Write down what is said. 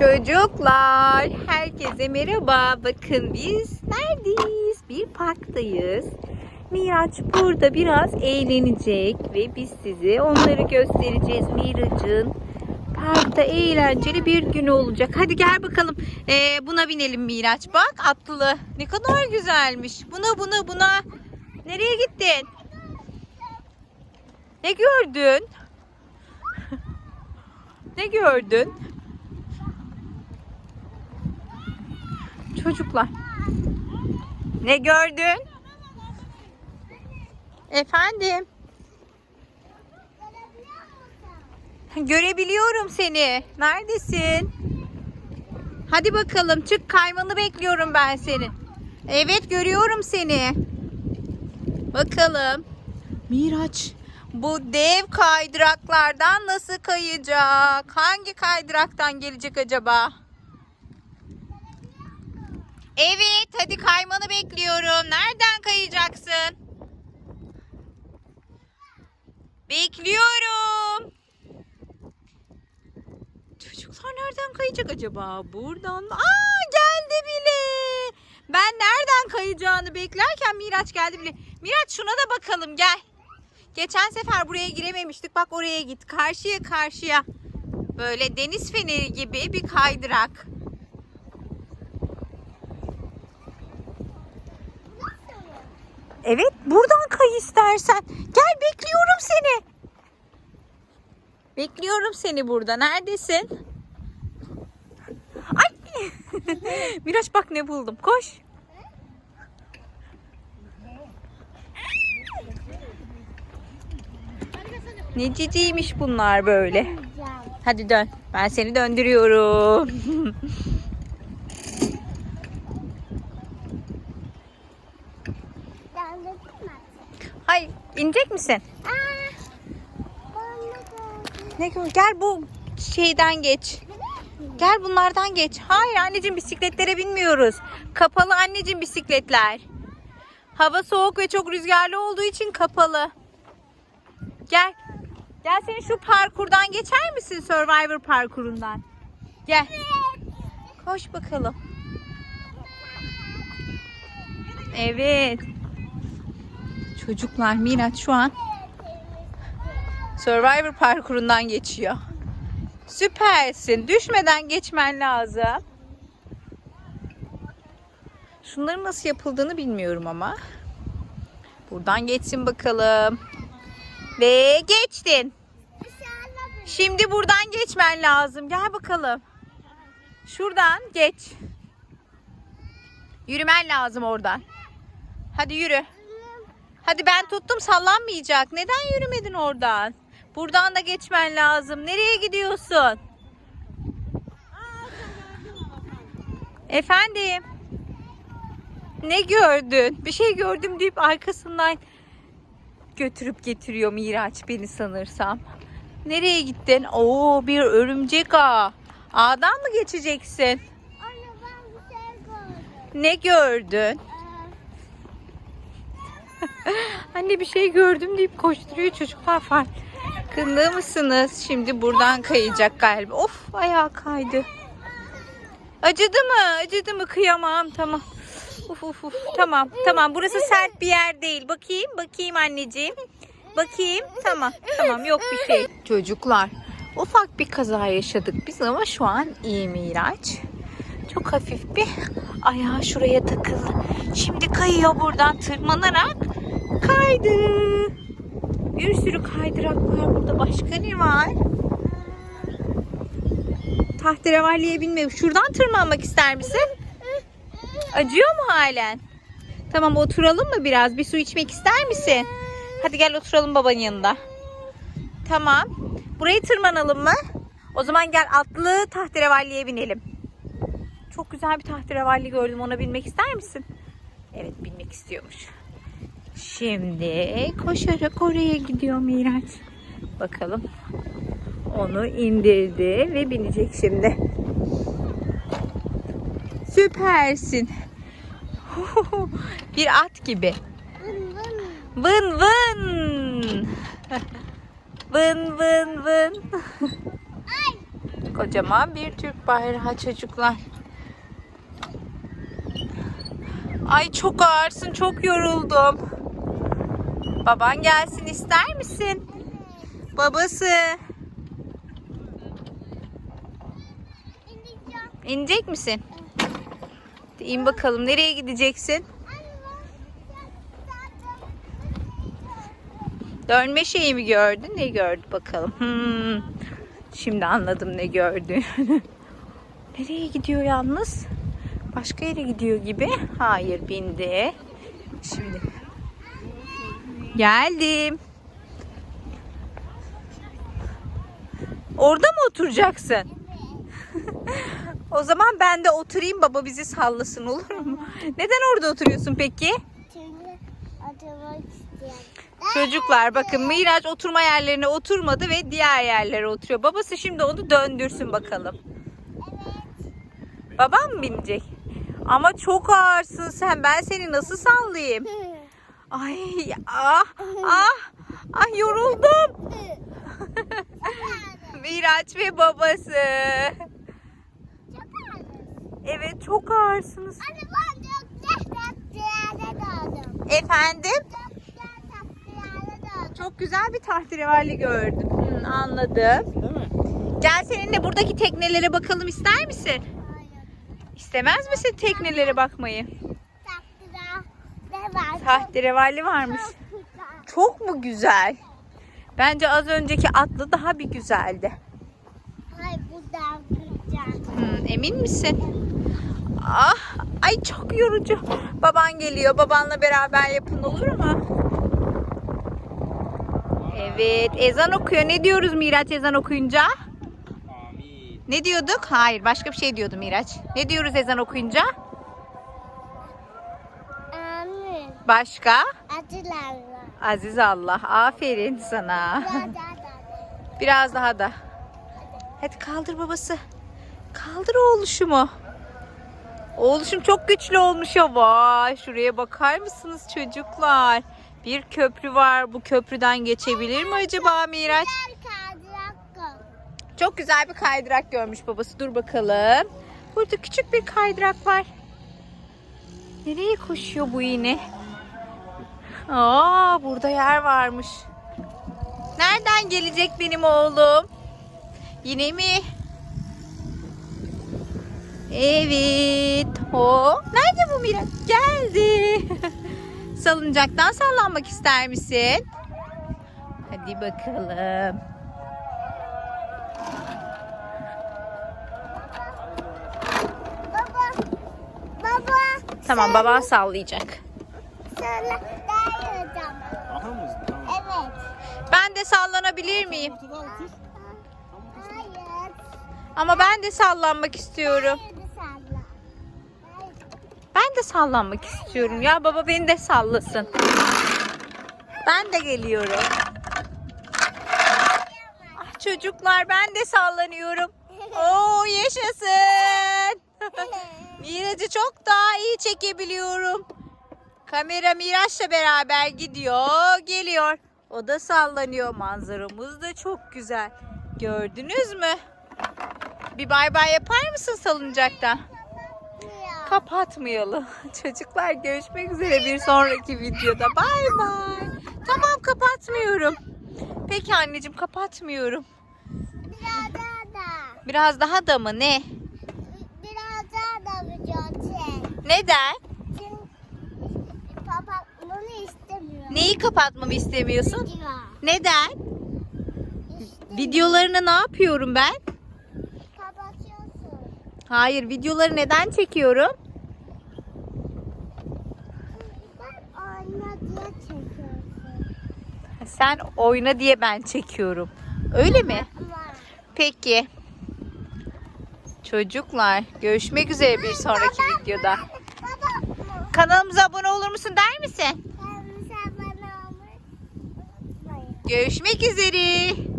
Çocuklar, herkese merhaba. Bakın biz neredeyiz? Bir parktayız. Miraç burada biraz eğlenecek ve biz size onları göstereceğiz. Miraç'ın parkta eğlenceli bir gün olacak. Hadi gel bakalım. Ee, buna binelim Miraç. Bak atlı. Ne kadar güzelmiş. Buna buna buna. Nereye gittin? Ne gördün? ne gördün? Çocuklar. Ne gördün? Efendim? Görebiliyorum seni. Neredesin? Hadi bakalım çık kaymanı bekliyorum ben seni. Evet görüyorum seni. Bakalım. Miraç bu dev kaydıraklardan nasıl kayacak? Hangi kaydıraktan gelecek acaba? Evet, hadi kaymanı bekliyorum. Nereden kayacaksın? Bekliyorum. Çocuklar nereden kayacak acaba? Buradan mı? Aa geldi bile. Ben nereden kayacağını beklerken Miraç geldi bile. Miraç şuna da bakalım gel. Geçen sefer buraya girememiştik. Bak oraya git. Karşıya karşıya. Böyle deniz feneri gibi bir kaydırak. Evet buradan kay istersen. Gel bekliyorum seni. Bekliyorum seni burada. Neredesin? Ay. Miraç bak ne buldum. Koş. Ne ciciymiş bunlar böyle. Hadi dön. Ben seni döndürüyorum. Hayır, inecek misin? Ne gör? Gel bu şeyden geç. Gel bunlardan geç. Hayır anneciğim bisikletlere binmiyoruz. Kapalı anneciğim bisikletler. Hava soğuk ve çok rüzgarlı olduğu için kapalı. Gel. Gel seni şu parkurdan geçer misin? Survivor parkurundan. Gel. Koş bakalım. Evet. Çocuklar Miraç şu an Survivor parkurundan geçiyor. Süpersin. Düşmeden geçmen lazım. Şunların nasıl yapıldığını bilmiyorum ama. Buradan geçsin bakalım. Ve geçtin. Şimdi buradan geçmen lazım. Gel bakalım. Şuradan geç. Yürümen lazım oradan. Hadi yürü. Hadi ben tuttum sallanmayacak. Neden yürümedin oradan? Buradan da geçmen lazım. Nereye gidiyorsun? Efendim? Ne gördün? Bir şey gördüm deyip arkasından götürüp getiriyor Miraç beni sanırsam. Nereye gittin? Oo bir örümcek ağ. Ağdan mı geçeceksin? Ne gördün? Anne bir şey gördüm deyip koşturuyor çocuklar farkında mısınız? Şimdi buradan kayacak galiba. Of ayağı kaydı. Acıdı mı? Acıdı mı? Kıyamam. Tamam. Uf uf uf. Tamam. Tamam. Burası sert bir yer değil. Bakayım. Bakayım anneciğim. Bakayım. Tamam. Tamam. Yok bir şey. Çocuklar. Ufak bir kaza yaşadık biz ama şu an iyi Miraç. Çok hafif bir ayağı şuraya takıldı. Şimdi kayıyor buradan tırmanarak. Kaydı. Bir sürü kaydırak var burada. Başka ne var? Tahterevalliye binmiyorum. Şuradan tırmanmak ister misin? Acıyor mu halen? Tamam oturalım mı biraz? Bir su içmek ister misin? Hadi gel oturalım babanın yanında. Tamam. Burayı tırmanalım mı? O zaman gel atlı tahterevalliye binelim. Çok güzel bir tahterevalli gördüm. Ona binmek ister misin? Evet binmek istiyormuş. Şimdi koşarak oraya gidiyor Miraç. Bakalım. Onu indirdi ve binecek şimdi. Süpersin. Bir at gibi. Vın vın. Vın vın vın. Kocaman bir Türk bayrağı çocuklar. Ay çok ağırsın, çok yoruldum. Baban gelsin ister misin? Babası. İnecek misin? İn bakalım. Nereye gideceksin? Dönme şeyi mi gördün? Ne gördü bakalım. Hmm. Şimdi anladım ne gördü. Nereye gidiyor yalnız? Başka yere gidiyor gibi. Hayır bindi. Şimdi. Geldim. Orada mı oturacaksın? o zaman ben de oturayım baba bizi sallasın olur mu? Neden orada oturuyorsun peki? Çocuklar bakın Miraç oturma yerlerine oturmadı ve diğer yerlere oturuyor. Babası şimdi onu döndürsün bakalım. Babam mı binecek? Ama çok ağırsın sen. Ben seni nasıl sallayayım? Ay ah ah ah yoruldum. Miraç ve babası. Evet çok ağırsınız. Efendim? Çok güzel bir tahterevali gördüm. Hı, anladım. Değil mi? Gel seninle buradaki teknelere bakalım ister misin? İstemez misin teknelere bakmayı? Tahterevali varmış. Çok mu güzel? Bence az önceki atlı daha bir güzeldi. Hayır bu da güzel. Emin misin? Ah, ay çok yorucu. Baban geliyor. Babanla beraber yapın olur mu? Evet, ezan okuyor. Ne diyoruz Miraç ezan okuyunca? Ne diyorduk? Hayır, başka bir şey diyordu Miraç. Ne diyoruz ezan okuyunca? Amin. Başka? Acılarla. Aziz Allah. Aferin sana. Da da da. Biraz daha da. Hadi kaldır babası. Kaldır oğluşumu. Oğluşum çok güçlü olmuş ya. Vay şuraya bakar mısınız çocuklar? Bir köprü var. Bu köprüden geçebilir mi acaba Miraç? Çok güzel bir kaydırak görmüş babası. Dur bakalım. Burada küçük bir kaydırak var. Nereye koşuyor bu yine? Aa, burada yer varmış. Nereden gelecek benim oğlum? Yine mi? Evet. O. Nerede bu Miraç? Geldi. Salıncaktan sallanmak ister misin? Hadi bakalım. Tamam baban sallayacak. Söyle. Dayıcam. Aha mı? Tamam. Evet. Ben de sallanabilir miyim? Hayır. Ama ben de sallanmak istiyorum. Hayır salla. Hayır. Ben de sallanmak istiyorum. Ya baba beni de sallasın. Ben de geliyorum. Ah, çocuklar ben de sallanıyorum. Oo yaşasın. Miracı çok daha iyi çekebiliyorum. Kamera Miraç'la beraber gidiyor, geliyor. O da sallanıyor. Manzaramız da çok güzel. Gördünüz mü? Bir bay bay yapar mısın salıncakta? Ya. Kapatmayalım. Çocuklar görüşmek üzere bir sonraki videoda. Bay bay. Tamam kapatmıyorum. Peki anneciğim kapatmıyorum. Biraz daha da. Biraz daha da mı ne? Biraz daha da video çek. Neden? Çünkü papa bunu istemiyor. Neyi kapatmamı istemiyorsun? Video. Neden? İstemiyor. Videolarını ne yapıyorum ben? Kapatıyorsun. Hayır videoları neden çekiyorum? Sen oyna diye çekiyorsun. Sen oyna diye ben çekiyorum. Öyle mi? Peki. Çocuklar görüşmek üzere bir sonraki videoda. Kanalımıza abone olur musun der misin? sen bana olmayı unutmayın. Görüşmek üzere.